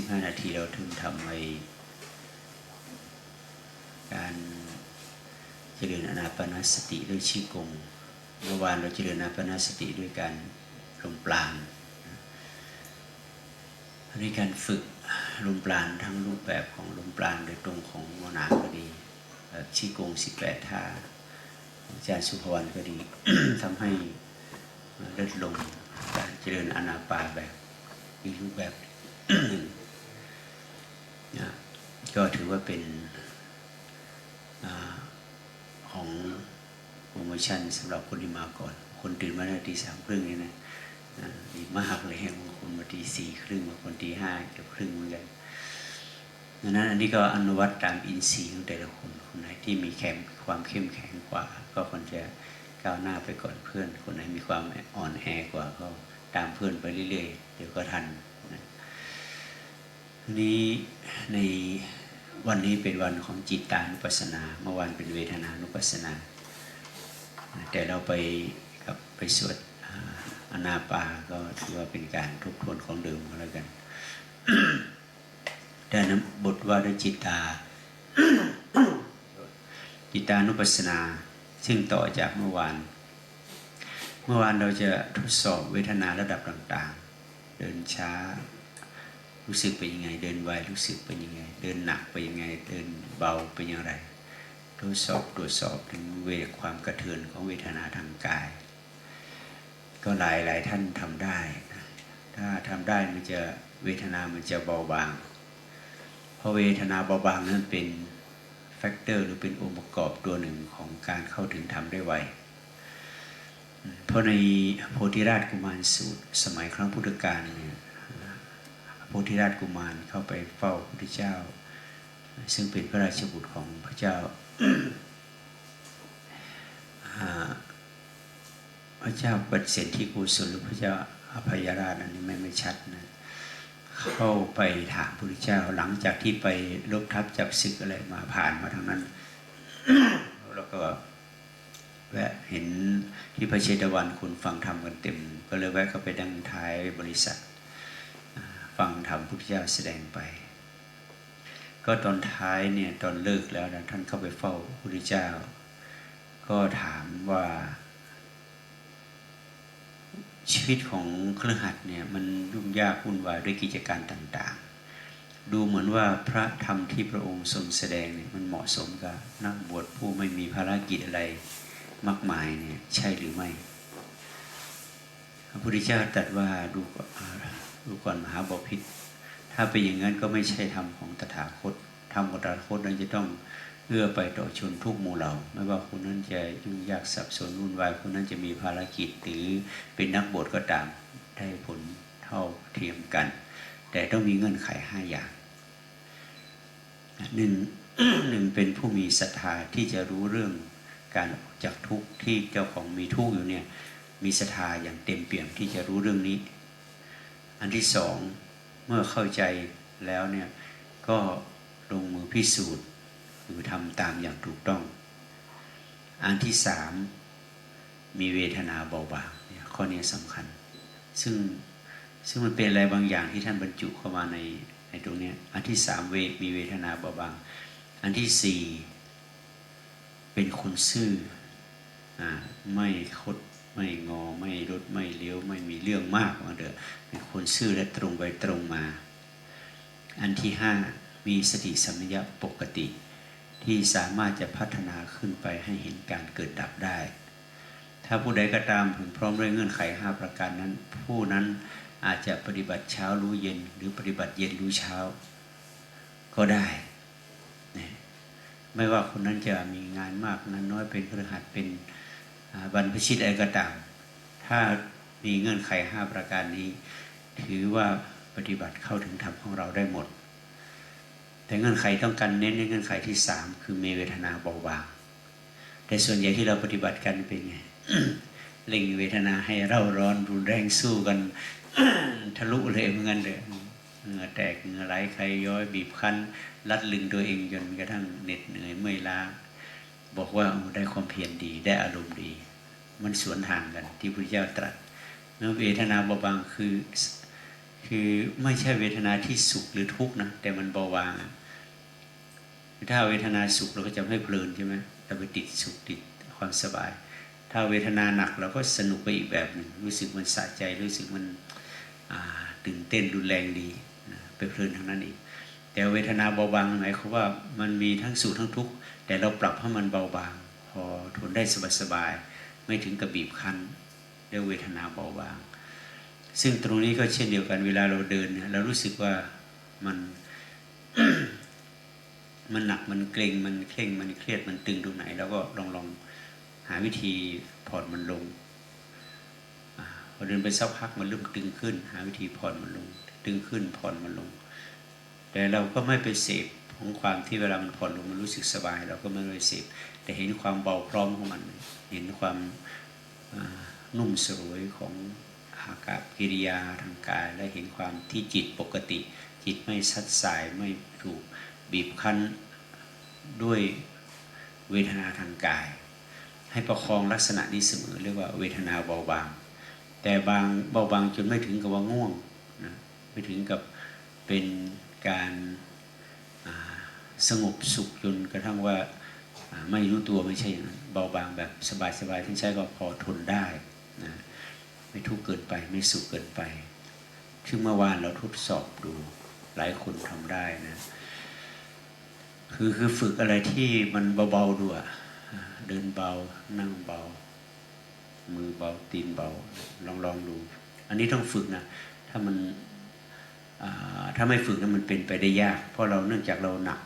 สิบห้านาทีเราถึงทำไอการเจริญอนาปานสติด้วยชีกงเมื่อวานเราเจริญอนาปานสติด้วยการลมปราณนะอันนี้การฝึกลมปราณทั้งรูปแบบของลมปราณโดยตรงของมนาก็ดีชีกงสิบแปดท่าอาจารย์สุภวรรณก็ดีทำให้เลดลมการเจริญอนาปาแบบมีรูปแบบหนึ่ง นะก็ถือว่าเป็นอของโปรโมชั่นสำหรับคนที่มาก่อน คนตื่นมาตีสามครึ่งนี่นะดีมากเลยบางคนมาตีสี่ครึ่งบางคนตีห้าเกือบครึ่งเหมือนกันดังนั้นอันนี้ก็อนุวัตตามอินทรีย์ของแต่ละคนคนไหนที่มีแข็งความเข้มแข็งกว่า ก็ควรจะก้าวหน้าไปก่อนเพื่อน คนไหนมีความอ่อนแอกว่าก็ตามเพื่อนไปเรื่อยๆเดี๋ยวก็ทัน นี้ในวันนี้เป็นวันของจิตตานุปัสสนา เมื่อวานเป็นเวทนานุปัสสนา แต่เราไปกับไปสวดอนาปาก็ถือว่าเป็นการทบทวนของเดิมก็แล้วกันแต่นั้นบทว่าด้วยจิตตา จิตตานุปัสสนา ซึ่งต่อจากเมื่อวาน เมื่อวานเราจะทดสอบเวทนาระดับต่าง ๆ เดินช้า รู้สึกเป็นยังไง เดินไวรู้สึกเป็นยังไง เดินหนักเป็นยังไง เดินเบาเป็นอย่างไรทดสอบตรวจสอบถึงเวทความกระเทือนของเวทนาทางกาย ก็หลายหลายท่านทำได้นะถ้าทำได้มันจะเวทนามันจะเบาบาง เพราะเวทนาเบาบางนั้นเป็นแฟกเตอร์หรือเป็นองค์ประกอบตัวหนึ่งของการเข้าถึงธรรมได้ไวเพราะในโพธิราชกุมารสูตร สมัยครั้งพุทธกาลเนี่ย โพธิราชกุมารเข้าไปเฝ้าพระพุทธเจ้า ซึ่งเป็นพระราชบุตรของพระเจ้า พระเจ้าปฏิเสธที่กุศลหรือพระเจ้าอภัยราชอันนี้ไม่ไม่ชัดนะเข้าไปถามพระพุทธเจ้า หลังจากที่ไปลบทับจับศึกอะไรมาผ่านมาทางนั้น แล้วก็แวะเห็นที่พระเชตวันคุณฟังธรรมกันเต็ม ก็เลยแวะเข้าไปดังท้ายบริษัท ฟังธรรมพุทธเจ้าแสดงไป ก็ตอนท้ายเนี่ยตอนเลิกแล้วนะท่านเข้าไปเฝ้าพระพุทธเจ้า ก็ถามว่า ชีวิตของเครือขัดเนี่ยมันยุ่งยากวุ่นวายด้วยกิจการต่างๆ ดูเหมือนว่าพระธรรมที่พระองค์ทรงแสดงเนี่ยมันเหมาะสมกับนักบวชผู้ไม่มีภารกิจอะไรมากมายเนี่ยใช่หรือไม่ พระพุทธเจ้าตรัสว่าดูก่อน ดูก่อนมหาบพิตรถ้าเป็นอย่างนั้นก็ไม่ใช่ธรรมของตถาคตธรรมของตถาคตนั้นจะต้องเอื้อไปต่อชนทุกหมู่เหล่าไม่ว่าคนนั้นจะยุ่งยากสับสนวุ่นวายคนนั้นจะมีภารกิจหรือเป็นนักบวชก็ตามได้ผลเท่าเทียมกัน แต่ต้องมีเงื่อนไขห้าอย่างหนึ่งหนึ่งเป็นผู้มีศรัทธาที่จะรู้เรื่องการออกจากทุกข์ที่เจ้าของมีทุกข์อยู่เนี่ยมีศรัทธาอย่างเต็มเปี่ยมที่จะรู้เรื่องนี้ อันที่สองเมื่อเข้าใจแล้วเนี่ยก็ลงมือพิสูจน์คือทำตามอย่างถูกต้อง อันที่สามมีเวทนาเบาบางเนี่ยข้อนี้สำคัญ ซึ่งซึ่งมันเป็นอะไรบางอย่างที่ท่านบรรจุเข้ามาในในตรงนี้อันที่สามเวมีเวทนาเบาบางอันที่สี่เป็นคนซื่ออ่าไม่คด ไม่งอไม่ลดไม่เลี้ยวไม่มีเรื่องมากว่าเด้อเป็นคนซื่อและตรงไปตรงมา อันที่ห้ามีสติสัมปชัญญะปกติ ที่สามารถจะพัฒนาขึ้นไปให้เห็นการเกิดดับได้ ถ้าผู้ใดก็ตามถึงพร้อมด้วยเงื่อนไขห้าประการนั้น ผู้นั้นอาจจะปฏิบัติเช้ารู้เย็น หรือปฏิบัติเย็นรู้เช้า ก็ได้นะไม่ว่าคนนั้นจะมีงานมากนั้นน้อยเป็นเครือขัดเป็น บรรพชิตอะไรก็ตาม ถ้ามีเงื่อนไขห้าประการนี้ ถือว่าปฏิบัติเข้าถึงธรรมของเราได้หมด แต่เงื่อนไขต้องการเน้นในเงื่อนไขที่สามคือมีเวทนาเบาบางแต่ส่วนใหญ่ที่เราปฏิบัติกันเป็นไงเล่งเวทนาให้เร่าร้อนรุนแรงสู้กันทะลุเลยเหมือนกันเลยเหงื่อแตกเหงื่อไหลใครย้อยบีบคั้น รัดลึงตัวเองจนกระทั่งเหน็ดเหนื่อยเมื่อยล้า บอกว่าได้ความเพียรดีได้อารมณ์ดี มันสวนทางกัน ที่พระเจ้าตรัสเมื่อเวทนาเบาบางคือ คือไม่ใช่เวทนาที่สุขหรือทุกข์นะแต่มันเบาบางถ้าเวทนาสุขเราก็จะไม่เพลินใช่ไหมเราไปติดสุขติดความสบาย ถ้าเวทนาหนักเราก็สนุกไปอีกแบบหนึ่งรู้สึกมันสะใจรู้สึกมันตื่นเต้นรุนแรงดีไปเพลินทางนั้นเองแต่เวทนาเบาบางหมายความว่ามันมีทั้งสุขทั้งทุกข์ แต่เราปรับให้มันเบาบาง พอทนได้สบายๆไม่ถึงกับบีบคั้นเรียเวทนาเบาบาง ซึ่งตรงนี้ก็เช่นเดียวกันเวลาเราเดินเนี่ยเรารู้สึกว่ามันมันหนักมันเกร็งมันเคร่งมันเครียดมันตึงตรงไหนเราก็ลองลองหาวิธีผ่อนมันลงพอเดินไปสักพักมันเริ่มตึงขึ้น หาวิธีผ่อนมันลง ตึงขึ้นผ่อนมันลง แต่เราก็ไม่ไปเสพ ของความที่เวลามันผ่อนลงมันรู้สึกสบาย เราก็ไม่ไปเสพแต่เห็นความเบาพร้อมของมัน เห็นความนุ่มสลวยของอากับกิริยาทางกาย และเห็นความที่จิตปกติ จิตไม่ซัดสายไม่ถูกบีบคั้นด้วยเวทนาทางกาย ให้ประคองลักษณะนี้เสมอเรียกว่าเวทนาเบาบาง แต่บางเบาบางจนไม่ถึงกับว่าง่วงนะไม่ถึงกับเป็นการ สงบสุขจนกระทั่งว่าไม่รู้ตัวไม่ใช่อย่างนั้นเบาบางแบบสบายๆที่ใช้ก็พอทนได้นะไม่ทุกข์เกินไปไม่สุขเกินไปซึ่งเมื่อวานเราทดสอบดูหลายคนทำได้นะคือคือฝึกอะไรที่มันเบาๆดูอะเดินเบานั่งเบา มือเบาตีนเบาลองลองดู อันนี้ต้องฝึกนะถ้ามันถ้าไม่ฝึกนะมันเป็นไปได้ยาก เพราะเราเนื่องจากเราหนัก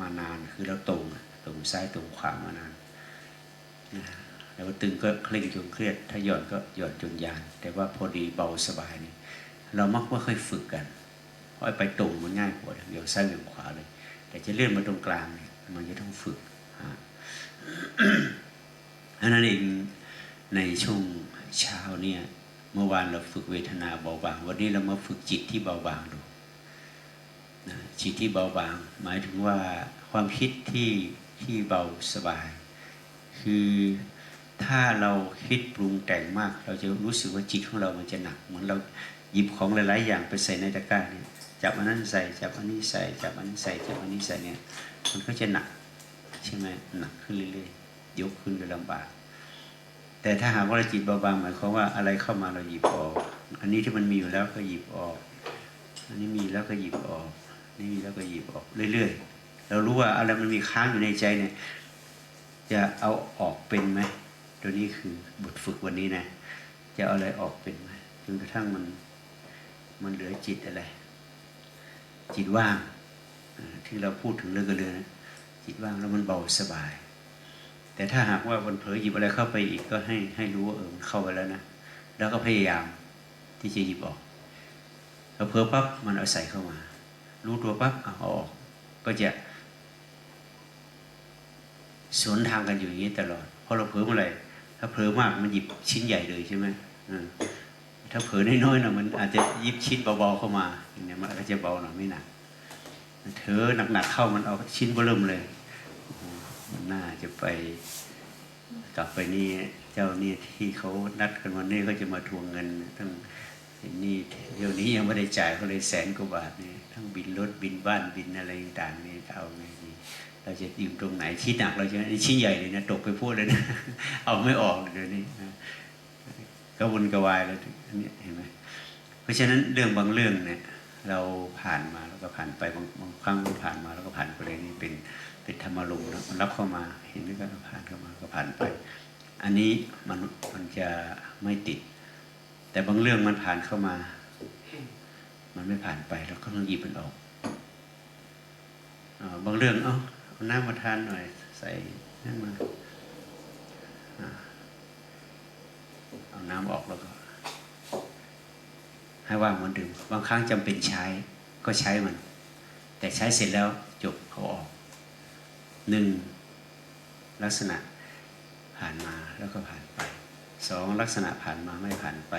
มานานคือเราตรงตรงซ้ายตรงขวามานานนะแล้วตึงก็เคร่งจนเครียด ถ้าหย่อนก็หย่อนจนยาน แต่ว่าพอดีเบาสบายนี่เรามักไม่ค่อยฝึกกันเพราะไปตรงมันง่ายกว่าเบี่ยงซ้ายเบี่ยงขวาเลย แต่จะเลื่อนมาตรงกลางเนี่ยมันจะต้องฝึกอันนั้นเองในช่วงเช้าเนี่ยเมื่อวานเราฝึกเวทนาเบาบาง วันนี้เรามาฝึกจิตที่เบาบางดูนะ จิตที่เบาบาง หมายถึงว่าความคิดที่ที่เบาสบาย คือถ้าเราคิดปรุงแต่งมาก เราจะรู้สึกว่าจิตของเรามันจะหนัก เหมือนเราหยิบของหลาย ๆ อย่างไปใส่ในตะกร้าเนี่ยจับอันนั้นใส่จับอันนี้ใส่จับอันนี้ใส่จับอันนี้ใส่เนี่ยมันก็จะหนักใช่ไหมหนักขึ้นเรื่อยๆยกขึ้นก็ลำบาก แต่ถ้าหากว่าเราจิตเบาบางหมายความว่าอะไรเข้ามาเราหยิบออก อันนี้ที่มันมีอยู่แล้วก็หยิบออก อันนี้มีแล้วก็หยิบออก นี่แล้วก็หยิบออกเรื่อยๆเรารู้ว่าอะไรมันมีค้างอยู่ในใจเนี่ย จะเอาออกเป็นไหมตัวนี้คือบทฝึกวันนี้นะ จะเอาอะไรออกเป็นไหมจนกระทั่งมันมันเหลือจิตอะไร จิตว่างที่เราพูดถึงเรื่องกันเลยนะจิตว่างแล้วมันเบาสบาย แต่ถ้าหากว่ามันเผลอหยิบอะไรเข้าไปอีกก็ให้ให้รู้ว่าเออมันเข้าไปแล้วนะแล้วก็พยายามที่จะหยิบออกพอเผลอปั๊บมันเอาใส่เข้ามา รู้ตัวปั๊บออก ก็จะสวนทางกันอยู่อย่างนี้ตลอดเพราะเราเผลอเมื่อไหร่ถ้าเผลอมากมันหยิบชิ้นใหญ่เลยใช่ไหมอืมถ้าเผลอน้อยๆนะมันอาจจะหยิบชิ้นเบาๆเข้ามาอย่างเนี้ยมันก็จะเบาหน่อยไม่หนักเธอหนักๆเข้ามันเอาชิ้นเบิ่มเลยมันน่าจะไปกลับไปนี่เจ้านี่ที่เขานัดกันวันนี้เขาจะมาทวงเงินทั้ง นี่เดี๋ยวนี้ยังไม่ได้จ่ายเขาเลยแสนกว่าบาทเนี่ยทั้งบินรถบินบ้านบินอะไรต่างๆนี่เอาไงดีเราจะยืมตรงไหนชิ้นหนักเราจะนี่ชิ้นใหญ่เลยนะตกไปพูดเลยนะ เอาไม่ออกเลยเดี๋ยวนี้กระวนกระวายแล้วอันนี้เห็นไหมเพราะฉะนั้นเรื่องบางเรื่องเนี่ย เราผ่านมาแล้วก็ผ่านไปบางบางครั้งก็ผ่านมาแล้วก็ผ่านไปเลยนี่เป็นเป็นธรรมารมณ์นะมันรับเข้ามาเห็นแล้วก็ผ่านเข้ามาก็ผ่านไป อันนี้มันมันจะไม่ติด แต่บางเรื่องมันผ่านเข้ามา มันไม่ผ่านไปเราก็ต้องหยิบมันออกอบางเรื่อง เอ้าเอาน้ำมาทานหน่อย ใส่นั่นมาเอาน้ำออกแล้วก็ ให้ว่างมือนเดิมบางครั้งจำเป็นใช้ก็ใช้มัน แต่ใช้เสร็จแล้วจบเขาออกหนึ่งลักษณะผ่านมาแล้วก็ผ่านไปสองลักษณะผ่านมาไม่ผ่านไป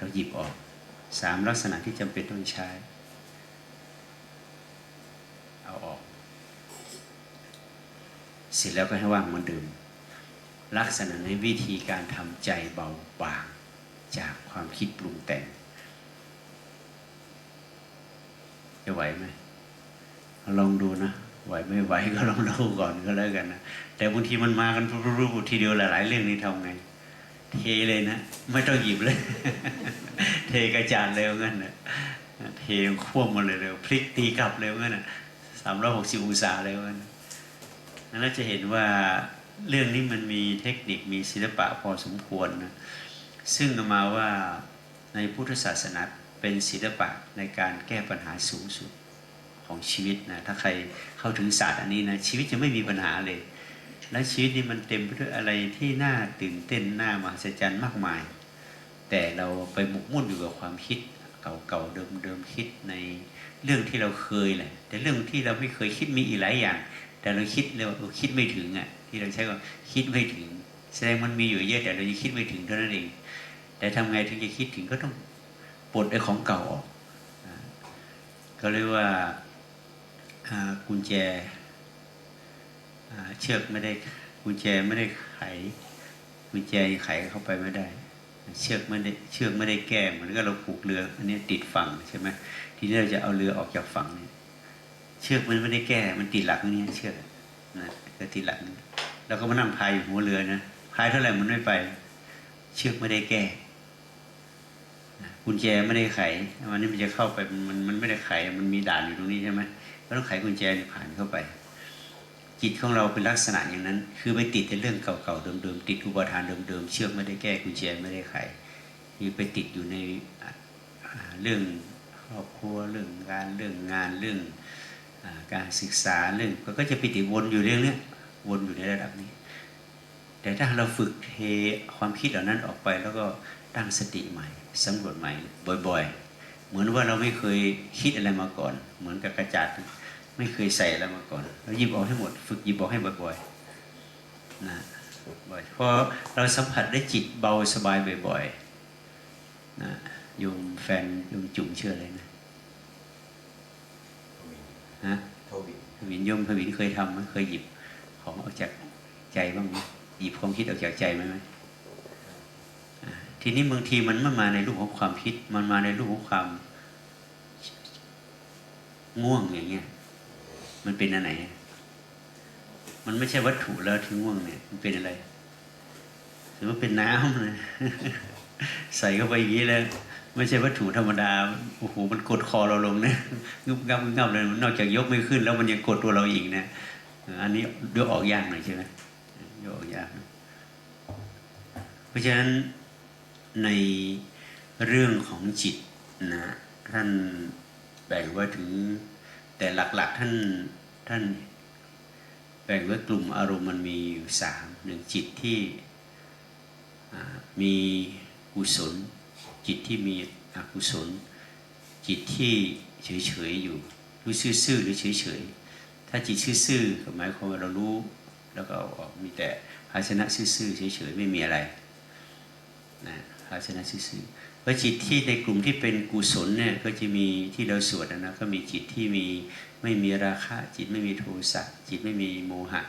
เราหยิบออกสามลักษณะที่จำเป็นต้องใช้ เอาออก เสร็จแล้วก็ให้ว่างเหมือนเดิมลักษณะในวิธีการทำใจเบาบางจากความคิดปรุงแต่ง จะไหวไหมลองดูนะไหวไม่ไหวก็ลองดูก่อนก็แล้วกันนะแต่บางทีมันมากันรูปทีเดียวหลายๆเรื่องนี้ทำไง เทเลยนะ ไม่ต้องหยิบเลย เทกระจานเร็วงั้นนะเทควบมาเลยเร็วพลิกตีกลับเร็วงั้นนะสามร้อยหกสิบองศาเร็วงั้นนั่นเราจะเห็นว่าเรื่องนี้มันมีเทคนิคมีศิลปะพอสมควรนะซึ่งมาว่าในพุทธศาสนาเป็นศิลปะในการแก้ปัญหาสูงสุดของชีวิตนะถ้าใครเข้าถึงศาสตร์อันนี้นะชีวิตจะไม่มีปัญหาเลย และชีวิตนี้มันเต็มไปด้วยอะไรที่น่าตื่นเต้นน่ามหัศจรรย์มากมาย แต่เราไปหมกมุ่นอยู่กับความคิดเก่าๆเดิมๆคิดในเรื่องที่เราเคยแหละ แต่เรื่องที่เราไม่เคยคิดมีอีกหลายอย่าง แต่เราคิดเราคิดไม่ถึงอะ ที่เราใช้ก็คิดไม่ถึง แสดงมันมีอยู่เยอะแต่เรายังคิดไม่ถึงเท่านั้นเอง แต่ทำไงถึงจะคิดถึงก็ต้องปลดไอ้ของเก่าออกก็เรียกว่ากุญแจ เชือกไม่ได้กุญแจไม่ได้ไขกุญแจไขเข้าไปไม่ได้ เชือกไม่ได้เชือกไม่ได้แก้เหมือนกับเราผูกเรืออันนี้ติดฝั่งใช่ไหมทีนี้เราจะเอาเรือออกจากฝั่งเนี่ยเชือกมันไม่ได้แก้ มันติดหลักนี่เชือกนะก็ติดหลักนี่เราก็มานั่งพายอยู่หัวเรือนะพายเท่าไหร่มันไม่ไป เชือกไม่ได้แก้กุญแจไม่ได้ไขวันนี้มันจะเข้าไปมันมันไม่ได้ไข มันมีด่านอยู่ตรงนี้ใช่ไหมก็ต้องไขกุญแจผ่านเข้าไป จิตของเราเป็นลักษณะอย่างนั้น คือไปติดในเรื่องเก่าๆเดิมๆติดอุปทานเดิมๆเชือกไม่ได้แก้กุญแจไม่ได้ไขคือไปติดอยู่ในเรื่องครอบครัวเรื่องการเรื่องงานเรื่องการศึกษาเรื่องก็จะไปติดวนอยู่เรื่องนี้วนอยู่ในระดับนี้ แต่ถ้าเราฝึกเทความคิดเหล่านั้นออกไปแล้วก็ตั้งสติใหม่สำรวจใหม่บ่อย ๆ เหมือนว่าเราไม่เคยคิดอะไรมาก่อน เหมือนกับกระจาด ไม่เคยใส่อะไรมาก่อนเราหยิบออกให้หมด ฝึกหยิบออกให้บ่อยๆนะบ่อยพอเราสัมผัสได้จิตเบาสบายบ่อยๆนะโยมแฟนโยมจุ่มเชื่ออะไรนะฮะโทวิพวินโยมพวินเคยทำไหมเคยหยิบของออกจากใจบ้างไหมหยิบความคิดออกจากใจไหมไหมอ่าทีนี้บางทีมันไม่มาในรูปของความคิด มันมาในรูปของความง่วงอย่างเงี้ย มันเป็นอันไหน มันไม่ใช่วัตถุแล้วถึงง่วงเนี่ยมันเป็นอะไรหรือว่าเป็นน้ำเลยใส่เข้าไปอย่างนี้แล้วไม่ใช่วัตถุธรรมดาโอ้โหมันกดคอเราลงนะงึบงับงึบงับเลยนอกจากยกไม่ขึ้น แล้วมันยังกดตัวเราอีกนะอันนี้ยกออกยากหน่อยใช่ไหมยกออกยากเพราะฉะนั้นในเรื่องของจิตนะท่านแบ่งไว่าถึง แต่หลัก ๆ ท่านท่านแบ่งไว้กลุ่มอารมณ์มันมีอยู่สามหนึ่งจิตที่มีกุศล จิตที่มีอกุศล จิตที่เฉยๆอยู่รู้ซื่อๆหรือเฉยๆถ้าจิตซื่อๆก็หมายความว่าเรารู้แล้วก็เอาออกมีแต่ภาชนะซื่อๆเฉยๆไม่มีอะไรนะภาชนะซื่อๆ เพราะจิตที่ในกลุ่มที่เป็นกุศลเนี่ยก็จะมีที่เราสวดนะก็มีจิตที่มีไม่มีราคะ จิตไม่มีโทสะจิตไม่มีโมหะ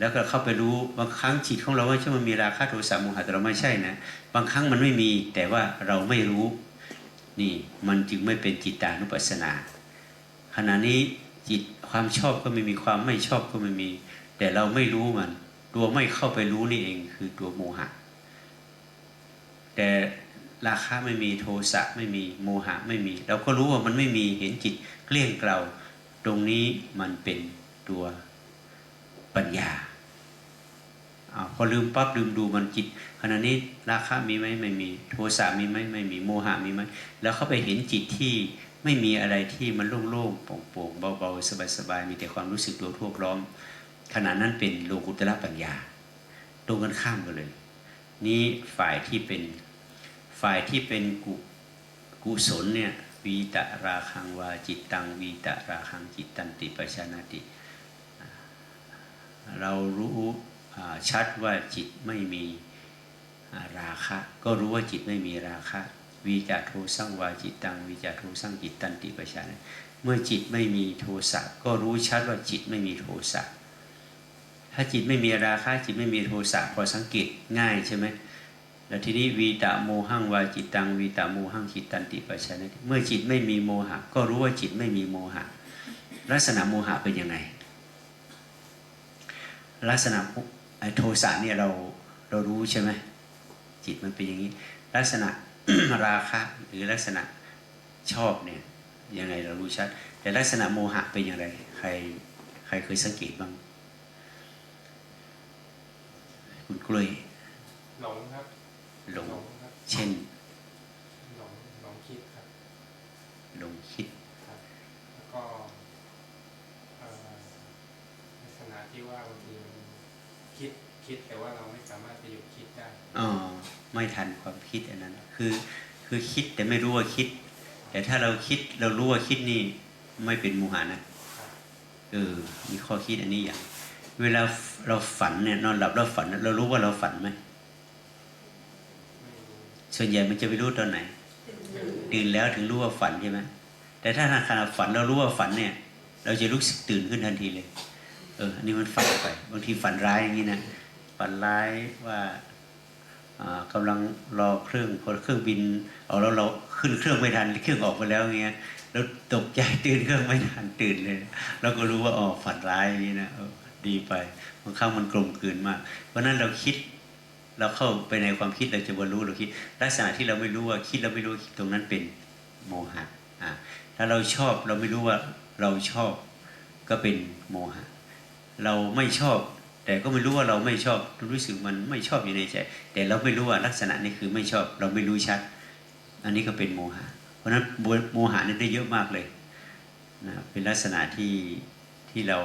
แล้วก็เข้าไปรู้บางครั้งจิตของเราไม่ใช่มันมีราคะโทสะโมหะแต่เราไม่ใช่นะบางครั้งมันไม่มีแต่ว่าเราไม่รู้นี่มันจึงไม่เป็นจิตตานุปัสสนา ขณะนี้จิตความชอบก็ไม่มีความไม่ชอบก็ไม่มี แต่เราไม่รู้มัน ตัวไม่เข้าไปรู้นี่เองคือตัวโมหะ แต่ราคะไม่มีโทสะไม่มีโมหะไม่มี เราก็รู้ว่ามันไม่มีเห็นจิตเกลี้ยงเกลาตรงนี้มันเป็นตัวปัญญาอพอลืมปั๊บลืมดูมันจิตขณะนี้ราคะมีไหมไม่มี โทสะมีไหมไม่มีโมหะมีไหมแล้วเข้าไปเห็นจิตที่ไม่มีอะไรที่มันโล่งๆโปร่งๆเบาๆสบายๆมีแต่ความรู้สึกตัวทั่วพร้อมขณะนั้นเป็นโลกุตระปัญญาตรงกันข้ามกันเลย นี้ฝ่ายที่เป็นฝ่ายที่เป็นกุกุศลเนี่ยวีตะราคังวาจิตตังวีตะราคังจิตตันติปชานาติ เรารู้ชัดว่าจิตไม่มีราคะ ก็รู้ว่าจิตไม่มีราคะวีจาโทสังวาจิตตังวีจาโทสังจิตตันติปชานะเมื่อจิตไม่มีโทสะก็รู้ชัดว่าจิตไม่มีโทสะ ถ้าจิตไม่มีราคะจิตไม่มีโทสะพอสังเกตง่ายใช่ไหมแล้วทีนี้วีตะโมหังวาจิตตังวีตะโมหังจิตตันติปัจฉนะเมื่อจิตไม่มีโมหะ ก็รู้ว่าจิตไม่มีโมหะ ลักษณะโมหะเป็นยังไง ลักษณะโทสะเนี่ยเราเรารู้ใช่ไหมจิตมันเป็นอย่างนี้ ลักษณะราคะหรือลักษณะชอบเนี่ยยังไงเรารู้ชัด แต่ลักษณะโมหะเป็นอย่างไร ใครใครเคยสังเกตบ้าง คุณกล้วยหลงครับหลงครับเช่นหลงหลงคิดครับหลงคิดครับแล้วก็เอ่อลักษณะที่ว่าบางทีมันคิดคิดแต่ว่าเราไม่สามารถจะหยุดคิดได้อ๋อไม่ทันความคิดอันนั้น คือคือคิดแต่ไม่รู้ว่าคิด แต่ถ้าเราคิดเรารู้ว่าคิดนี่ไม่เป็นโมหะนะครับเออมีข้อคิดอันนี้อย่าง เวลาเราฝันเนี่ยนอนหลับแล้วฝัน เรารู้ว่าเราฝันไหมส่วนใหญ่มันจะไปรู้ตอนไหนตื่นแล้วถึงรู้ว่าฝันใช่ไหมแต่ถ้าขณะฝันเรารู้ว่าฝันเนี่ย เราจะรู้สึกตื่นขึ้นทันทีเลย เอออันนี้มันฝันไป บางทีฝันร้ายอย่างนี้นะฝันร้ายว่าอ่ากำลังรอเครื่องพอเครื่องบินเอาแล้วเราขึ้นเครื่องไม่ทันเครื่องออกไปแล้วเงี้ยแล้วตกใจตื่นเครื่องไม่ทันตื่นเลย เราก็รู้ว่าอ๋อฝันร้ายอย่างนี้นะ ดีไปบางครั้งมันกลมกลืนมาก เพราะฉะนั้นเราคิดเราเข้าไปในความคิดเราจะบรรลุเราคิด ลักษณะที่เราไม่รู้ว่าคิดเราไม่รู้ตรงนั้นเป็นโมหะอ่าถ้าเราชอบเราไม่รู้ว่าเราชอบก็เป็นโมหะ เราไม่ชอบ แต่ก็ไม่รู้ว่าเราไม่ชอบรู้สึกมันไม่ชอบอยู่ในใจ แต่เราไม่รู้ว่าลักษณะนี้คือไม่ชอบ เราไม่รู้ชัด อันนี้ก็เป็นโมหะ เพราะฉะนั้นโมหะนี่ได้เยอะมากเลยนะเป็นลักษณะที่ ที่เรา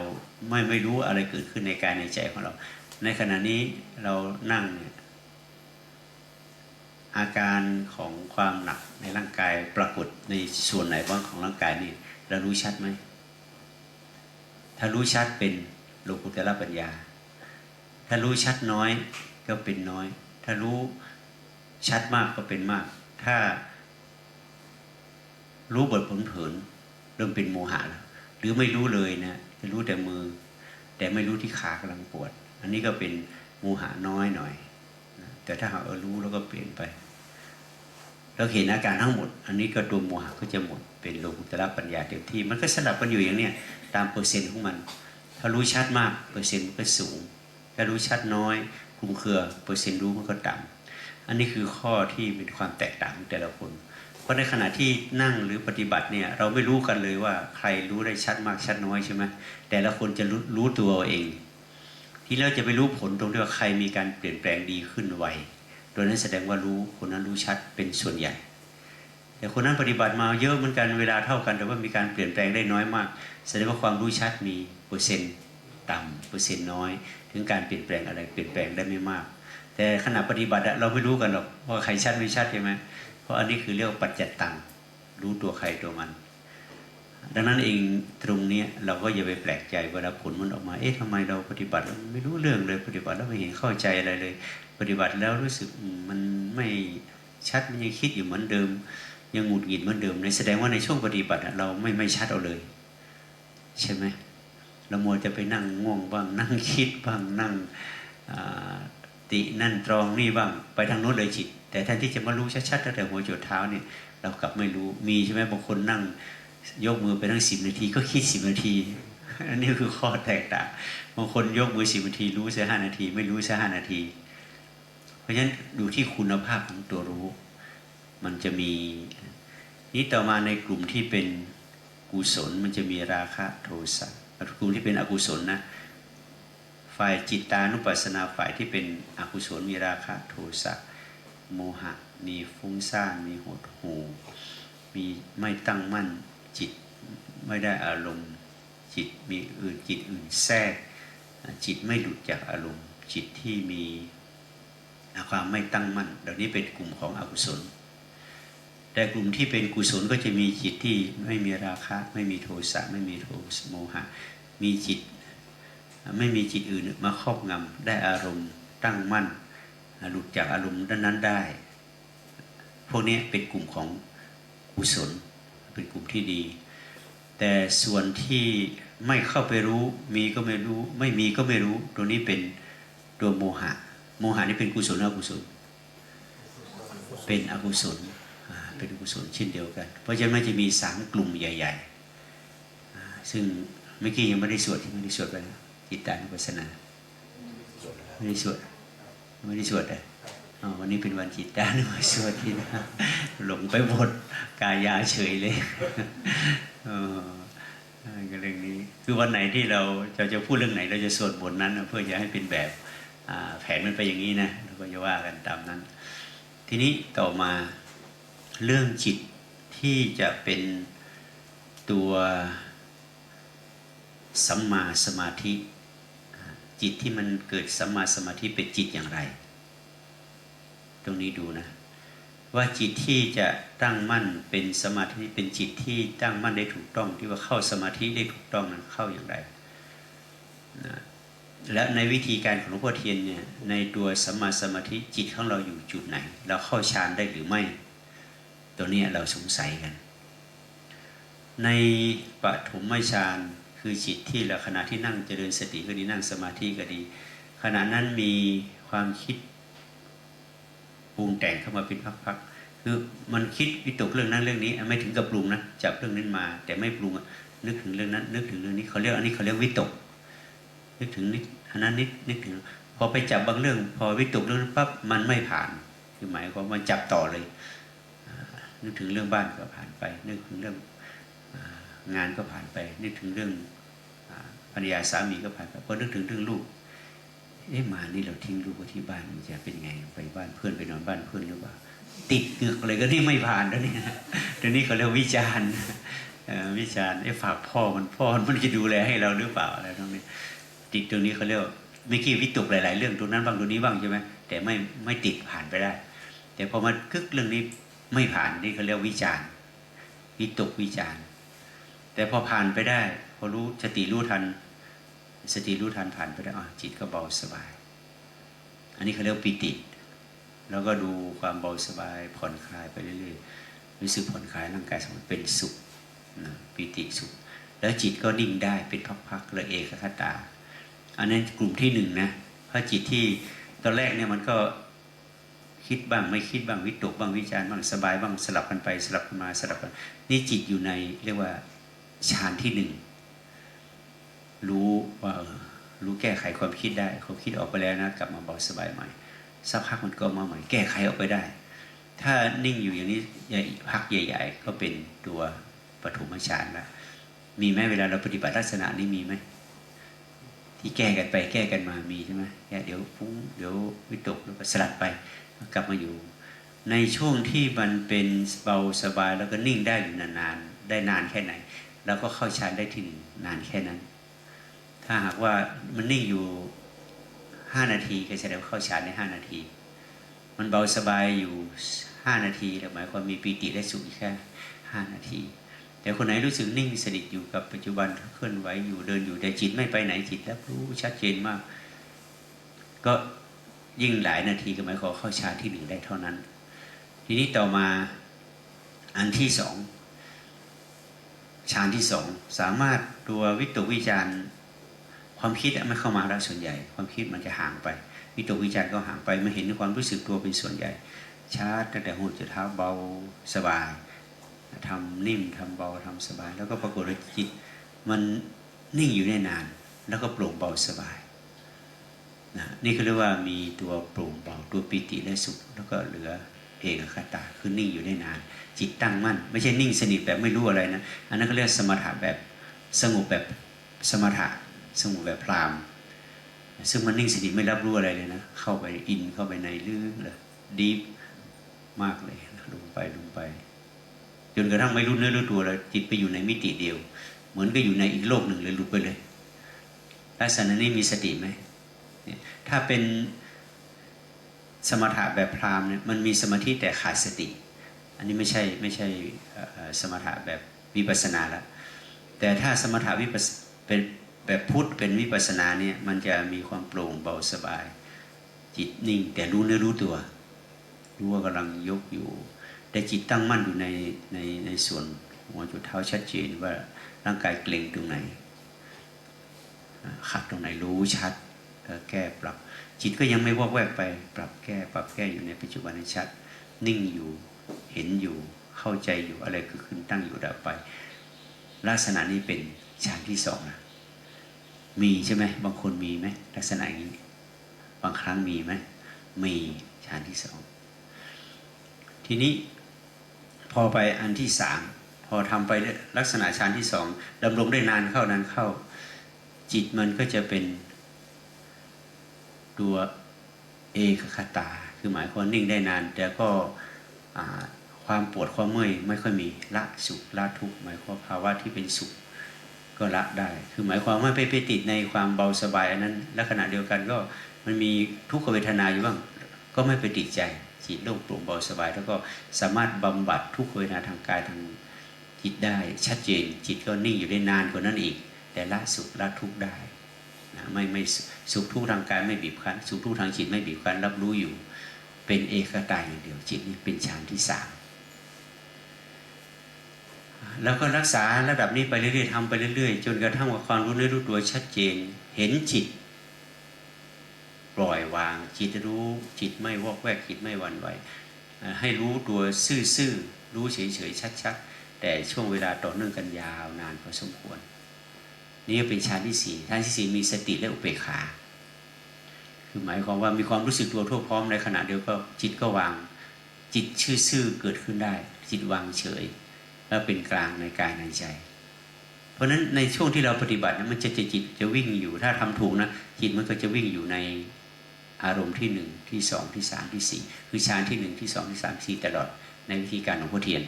ไม่ไม่รู้อะไรเกิดขึ้นในกายในใจของเรา ในขณะนี้เรานั่งเนี่ยอาการของความหนักในร่างกายปรากฏในส่วนไหนบ้างของร่างกายนี่เรารู้ชัดไหม ถ้ารู้ชัดเป็นโลกุตละปัญญา ถ้ารู้ชัดน้อยก็เป็นน้อย ถ้ารู้ชัดมากก็เป็นมาก ถ้ารู้บทผลเผินเริ่มเป็นโมหะแล้วหรือไม่รู้เลยนะจะ รู้แต่มือ แต่ไม่รู้ที่ขากำลังปวด อันนี้ก็เป็นโมหะน้อยหน่อย แต่ถ้าหากเออรู้แล้วก็เปลี่ยนไปเราเห็นอาการทั้งหมด อันนี้ก็ตัวโมหะก็จะหมดเป็นโลกุตระปัญญาเต็มที่ มันก็สลับกันอยู่อย่างเนี้ยตามเปอร์เซ็นต์ของมัน ถ้ารู้ชัดมากเปอร์เซ็นต์มันก็สูง ถ้ารู้ชัดน้อยคลุมเครือเปอร์เซ็นต์รู้มันก็ต่ำอันนี้คือข้อที่เป็นความแตกต่างแต่ละคน ราะในขณะที่นั่งหรือปฏิบัติเนี่ยเราไม่รู้กันเลยว่าใครรู้ได้ชัดมากชัดน้อยใช่ไหมแต่ละคนจะรู้รู้ตัวเอง ที่เราจะไปรู้ผลตรงที่ว่าใครมีการเปลี่ยนแปลงดีขึ้นไวโดยนั้นแสดงว่ารู้คนนั้นรู้ชัดเป็นส่วนใหญ่ แต่คนนั้นปฏิบัติมาเยอะเหมือนกันเวลาเท่ากัน แต่ว่ามีการเปลี่ยนแปลงได้น้อยมาก แสดงว่าความรู้ชัดมีเปอร์เซ็นต์ต่ำเปอร์เซ็นต์น้อย ถึงการเปลี่ยนแปลงอะไรเปลี่ยนแปลงได้ไม่มาก แต่ขณะปฏิบัติเราไม่รู้กันหรอกว่าใครชัดไม่ชัดใช่ไหม เพราะอันนี้คือเรียกว่าปัจจตตังรู้ตัวใครตัวมัน ดังนั้นเองตรงนี้เราก็อย่าไปแปลกใจเวลาผลมันออกมา เอ๊ะทำไมเราปฏิบัติแล้วไม่รู้เรื่องเลยปฏิบัติแล้วไม่เห็นเข้าใจอะไรเลย ปฏิบัติแล้วรู้สึกมันไม่ชัดมันยังคิดอยู่เหมือนเดิม ยังหงุดหงิดเหมือนเดิมในแสดงว่าในช่วงปฏิบัติเราไม่ไม่ชัดเอาเลย ใช่ไหมเรามัวจะไปนั่งง่วงบ้างนั่งคิดบ้างนั่งอ่า ตินั่นตรองนี่บ้างไปทางโน้นเลยจิต แต่แทนที่จะมารู้ชัดๆตั้งแต่หัวจดเท้าเนี่ยเรากลับไม่รู้มีใช่ไหมบางคนนั่ง ยกมือไปนั่งสิบนาที ก็คิดสิบนาทีอันนี้คือข้อแตกต่างบางคนยกมือสิบนาที รู้แค่ห้านาที ไม่รู้แค่ห้านาที เพราะฉะนั้นดูที่คุณภาพของตัวรู้ มันจะมีนี่ต่อมาในกลุ่มที่เป็นกุศลมันจะมีราคะโทสะกลุ่มที่เป็นอกุศลนะ ฝ่ายจิตตานุปัสสนาฝ่ายที่เป็นอกุศลมีราคะโทสะโมหะ มีฟุ้งซ่านมีหดหูมีไม่ตั้งมั่นจิตไม่ได้อารมณ์จิตมีอื่นจิตอื่นแทรก จิตไม่หลุดจากอารมณ์ จิตที่มีความไม่ตั้งมั่นเหล่านี้เป็นกลุ่มของอกุศล แต่กลุ่มที่เป็นกุศลก็จะมีจิตที่ไม่มีราคะ ไม่มีโทสะไม่มีโทสโมหะ มีจิต ไม่มีจิตอื่นมาครอบงำได้อารมณ์ตั้งมั่นหลุดจากอารมณ์ด้านนั้นได้ พวกนี้เป็นกลุ่มของกุศลเป็นกลุ่มที่ดี แต่ส่วนที่ไม่เข้าไปรู้มีก็ไม่รู้ ไม่มีก็ไม่รู้ตัวนี้เป็นตัวโมหะ โมหะนี่เป็นกุศลหรืออกุศล เป็นอกุศลเป็นอกุศลเช่นเดียวกัน เพราะฉะนั้นมันจะมีสามกลุ่มใหญ่ ๆ ซึ่งเมื่อกี้ยังไม่ได้สวดที่ไม่ได้สวดไปนะ จิตตานุปัสสนาไม่ได้สวดไม่ได้สวดเลยอ๋อวันนี้เป็นวันจิตตานุปัสสวดที่นะหลงไปหมดกายาเฉยเลยออก็เรื่องนี้คือวันไหนที่เราจะจะพูดเรื่องไหน เราจะสวดบทนั้น เพื่อจะให้เป็นแบบแผนมันไปอย่างนี้นะเราก็จะว่ากันตามนั้น ทีนี้ต่อมาเรื่องจิตที่จะเป็นตัวสัมมาสมาธิ จิตที่มันเกิดสัมมาสมาธิเป็นจิตอย่างไร ตรงนี้ดูนะ ว่าจิตที่จะตั้งมั่นเป็นสมาธิเป็นจิตที่ตั้งมั่นได้ถูกต้อง ที่ว่าเข้าสมาธิได้ถูกต้องนั้นเข้าอย่างไรนะและในวิธีการของหลวงพ่อเทียนเนี่ยในตัวสัมมาสมาธิจิตของเราอยู่จุดไหน เราเข้าฌานได้หรือไม่ ตัวนี้เราสงสัยกัน ในปฐมฌาน คือจิตที่เราขณะที่นั่งเจริญสติก็ดีนั่งสมาธิก็ดี ขณะนั้นมีความคิดปรุงแต่งเข้ามาเป็นพักๆคือมันคิดวิตกเรื่องนั้นเรื่องนี้ ไม่ถึงกับปรุงนะจับเรื่องนั้นมา แต่ไม่ปรุงนึกถึงเรื่องนั้น นึกถึงเรื่องนี้เขาเรียกอันนี้เขาเรียกวิตก นึกถึงนิดอันนั้นนิดนึกถึงพอไปจับบางเรื่อง พอวิตกเรื่องนั้นปั๊บมันไม่ผ่าน คือหมายความว่ามันจับต่อเลยนึกถึงเรื่องบ้านก็ผ่านไป นึกถึงเรื่อง งานก็ผ่านไป นึกถึงเรื่องอภรรยาสามีก็ผ่านไปพอนึกถึงเรื่องลูกเอ๊ะมานี่เราทิ้งลูกไว้ที่บ้านมันจะเป็นไงไปบ้านเพื่อนไปนอนบ้านเพื่อนหรือเปล่าติดเงือกเลยก็นี่ไม่ผ่านแล้วนี่นะเดี๋ยวนี้เขาเรียกวิจารณ์วิจารณ์ไอ้ฝากพ่อมันพ่อมันจะดูแลให้เราหรือเปล่าอะไรตรงนี้ติดตรงนี้เขาเรียกว่าไม่กี่วิตกหลาย ๆ เรื่องตรงนั้นบ้างตรงนี้บ้างใช่ไหมแต่ไม่ไม่ติดผ่านไปได้ แต่พอมากึกเรื่องนี้ไม่ผ่านนี่เขาเรียกวิจารณ์วิตกวิจารณ์ แต่พอผ่านไปได้ พอรู้สติรู้ทัน สติรู้ทันผ่านไปได้อะจิตก็เบาสบาย อันนี้เขาเรียกปิติ แล้วก็ดูความเบาสบายผ่อนคลายไปเรื่อยๆรู้สึกผ่อนคลายร่างกายสมเป็นสุขนะปิติสุข แล้วจิตก็นิ่งได้เป็นพักๆละเอกคตา อันนั้นกลุ่มที่หนึ่งนะเพราะจิตที่ตอนแรกเนี่ยมันก็คิดบ้างไม่คิดบ้างวิตกบ้างวิจารณ์บ้างสบายบ้างสลับกันไปสลับกันมาสลับกันนี่จิตอยู่ในเรียกว่า ฌานที่หนึ่งรู้ว่ารู้แก้ไขความคิดได้ความคิดออกไปแล้วนะกลับมาเบาสบายใหม่สักพักมันก็มาใหม่แก้ไขออกไปได้ ถ้านิ่งอยู่อย่างนี้พักใหญ่ ๆ ก็เป็นตัวปฐมฌานละมีไหมเวลาเราปฏิบัติลักษณะนี้มีไหมที่แก้กันไปแก้กันมามีใช่ไหมเดี๋ยวฟุ้งเดี๋ยววิตกแล้วก็สลัดไปกลับมาอยู่ ในช่วงที่มันเป็นเบาสบายแล้วก็นิ่งได้อยู่นานๆได้นานแค่ไหน แล้วก็เข้าฌานได้ที่หนึ่งนานแค่นั้น ถ้าหากว่ามันนิ่งอยู่ห้านาทีก็แสดงเข้าฌานในห้านาที มันเบาสบายอยู่ห้านาทีแล้วหมายความมีปีติและสุขแค่ห้านาที แต่คนไหนรู้สึกนิ่งสนิทอยู่กับปัจจุบันเคลื่อนไหวอยู่เดินอยู่แต่จิตไม่ไปไหนจิตรับรู้ชัดเจนมาก ก็ยิ่งหลายนาทีก็หมายความเข้าฌานที่หนึ่งได้เท่านั้น ทีนี้ต่อมาอันที่สอง ฌานที่สองสามารถตัววิตกวิจารความคิดไม่เข้ามาแล้วส่วนใหญ่ ความคิดมันจะห่างไป วิตกวิจารก็ห่างไปไม่เห็นความรู้สึกตัวเป็นส่วนใหญ่ชาร์จตั้งแต่หัวจนเท้าเบาสบายทำนิ่มทำเบาทำสบาย แล้วก็ปรากฏว่าจิต มันนิ่งอยู่ได้นาน แล้วก็โปร่งเบาสบายนะนี่เขาเรียกว่ามีตัวโปร่งเบาตัวปิติและสุขแล้วก็เหลือ เอกคตาคือนิ่งอยู่ได้นาน จิตตั้งมั่น ไม่ใช่นิ่งสนิทแบบไม่รู้อะไรนะ อันนั้นก็เรียกสมถะแบบสงบแบบสมถะสงบแบบพรามซึ่งมันนิ่งสนิทไม่รับรู้อะไรเลยนะ เข้าไปอินเข้าไปในลึกเลยดีฟมากเลยลงไปลงไป จนกระทั่งไม่รู้เนื้อรู้ตัวเลยจิตไปอยู่ในมิติเดียว เหมือนก็อยู่ในอีกโลกหนึ่งเลยหลุดไปเลยลักษณะนี้มีสติไหมถ้าเป็น สมถะแบบพรามเนี่ยมันมีสมาธิแต่ขาดสติ อันนี้ไม่ใช่ไม่ใช่สมถะแบบวิปัสนาแล้วแต่ถ้าสมถะวิปัสเป็นแบบพุทธเป็นวิปัสนาเนี่ยมันจะมีความโปร่งเบาสบาย จิตนิ่ง แต่รู้เนื้อรู้ตัว รู้ว่ากำลังยกอยู่ แต่จิตตั้งมั่นอยู่ในในในส่วนหัวจุดเท้าชัดเจนว่าร่างกายเกร็งตรงไหนขัดตรงไหนรู้ชัด แล้วแก้ปรับ จิตก็ยังไม่วอกแวกไป ปรับแก้ปรับแก้อยู่ในปัจจุบันให้ชัด นิ่งอยู่เห็นอยู่เข้าใจอยู่อะไรคือขึ้นตั้งอยู่ดับไป ลักษณะนี้เป็นฌานที่สองนะมีใช่ไหมบางคนมีไหมลักษณะอย่างนี้ บางครั้งมีไหมมีฌานที่สองทีนี้พอไปอันที่สามพอทำไปลักษณะฌานที่สองดำรงได้นานเข้านานเข้า จิตมันก็จะเป็น ตัวเอกคตา คือหมายความนิ่งได้นาน แต่ก็ความปวดความเมื่อยไม่ค่อยมีละสุขละทุกข์หมายความภาวะที่เป็นสุขก็ละได้ คือหมายความว่าไปไปติดในความเบาสบายอันนั้น และขณะเดียวกันก็มันมีทุกขเวทนาอยู่บ้าง ก็ไม่ไปติดใจจิตโล่งโปร่งเบาสบาย แล้วก็สามารถบำบัดทุกขเวทนาทางกายทางจิตได้ ชัดเจนจิตก็นิ่งอยู่ได้นานกว่านั้นอีก แต่ละสุขละทุกข์ได้ ไม่ไม่สุขทุกข์ทางกายไม่บีบคั้น สุขทุกข์ทางจิตไม่บีบคั้น รับรู้อยู่ เป็นเอกตายอย่างเดียวจิตนี่เป็นฌานที่สามแล้วก็รักษาระดับนี้ไปเรื่อยๆทำไปเรื่อยๆ จนกระทั่งว่าความรู้เนื้อรู้ตัวชัดเจน เห็นจิต ปล่อยวาง จิตรู้จิตไม่วอกแวกจิตไม่วันไหวให้รู้ตัวซื่อๆรู้เฉยๆชัด ๆ แต่ช่วงเวลาต่อเนื่องกันยาวนานพอสมควร นี่เป็นฌานที่สี่ฌานที่สี่มีสติและอุเบกขา คือหมายความว่ามีความรู้สึกตัวทั่วพร้อมในขณะเดียวก็จิตก็วาง จิตชื่อๆเกิดขึ้นได้ จิตวางเฉย แล้วเป็นกลางในกายในใจ เพราะฉะนั้นในช่วงที่เราปฏิบัตินั้นมันจะจะจิตจะวิ่งอยู่ ถ้าทำถูกนะจิตมันก็จะวิ่งอยู่ในอารมณ์ที่หนึ่งที่สองที่สามที่สี่คือฌานที่หนึ่งที่สองที่สามที่สี่ตลอดในวิธีการของพ่อเทียน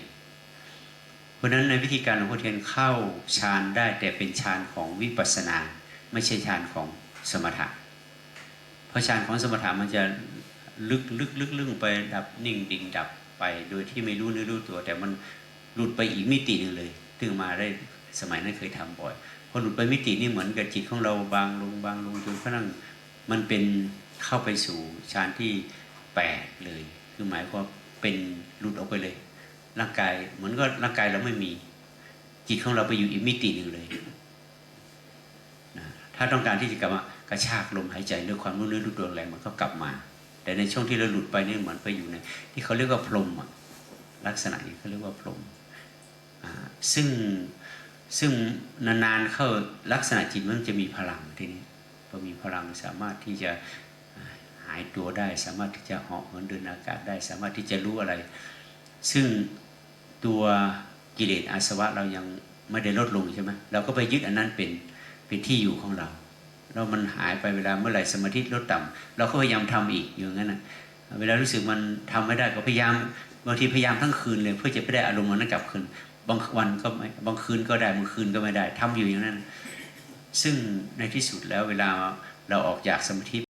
เพราะฉะนั้นในวิธีการของพ่อเทียนเข้าฌานได้แต่เป็นฌานของวิปัสสนา ไม่ใช่ฌานของสมถะ เพราะฌานของสมถะมันจะลึกลึกลึกลึกไปดับนิ่งดิ่งดับไป โดยที่ไม่รู้เนื้อรู้ตัว แต่มันหลุดไปอีกมิติหนึ่งเลยถึงมาได้สมัยนั้นเคยทำบ่อยพอหลุดไปมิตินี่เหมือนกับจิตของเราบางลงบางลงจนกระทั่งมันเป็นเข้าไปสู่ฌานที่แปดเลย คือหมายความเป็นหลุดออกไปเลย ร่างกายเหมือนก็ร่างกายเราไม่มี จิตของเราไปอยู่อีกมิติหนึ่งเลยนะถ้าต้องการที่จะกลับมากระชากลมหายใจด้วยความรู้เนื้อรู้ตัวแรงมันก็กลับมา แต่ในช่วงที่เราหลุดไปนี่เหมือนไปอยู่ในที่เขาเรียกว่าพรมอะลักษณะนี้เขาเรียกว่าพรมซึ่งซึ่งนานๆเข้าลักษณะจิตมันจะมีพลังทีนี้พอมีพลังสามารถที่จะหายตัวได้ สามารถที่จะเหาะเหินเดินอากาศได้ สามารถที่จะรู้อะไร ซึ่งตัวกิเลสอาสวะเรายังไม่ได้ลดลงใช่ไหมเราก็ไปยึดอันนั้นเป็นเป็นที่อยู่ของเราแล้วมันหายไปเวลาเมื่อไหร่สมาธิลดต่ำเราก็พยายามทำอีกอยู่งั้นนะเวลารู้สึกมันทำไม่ได้ก็พยายามบางทีพยายามทั้งคืนเลยเพื่อจะไปได้อารมณ์นั้นกลับคืนบางวันก็ไม่บางคืนก็ได้บางคืนก็ไม่ได้ทำอยู่อย่างนั้น ซึ่งในที่สุดแล้วเวลาเราออกจากสมาธิ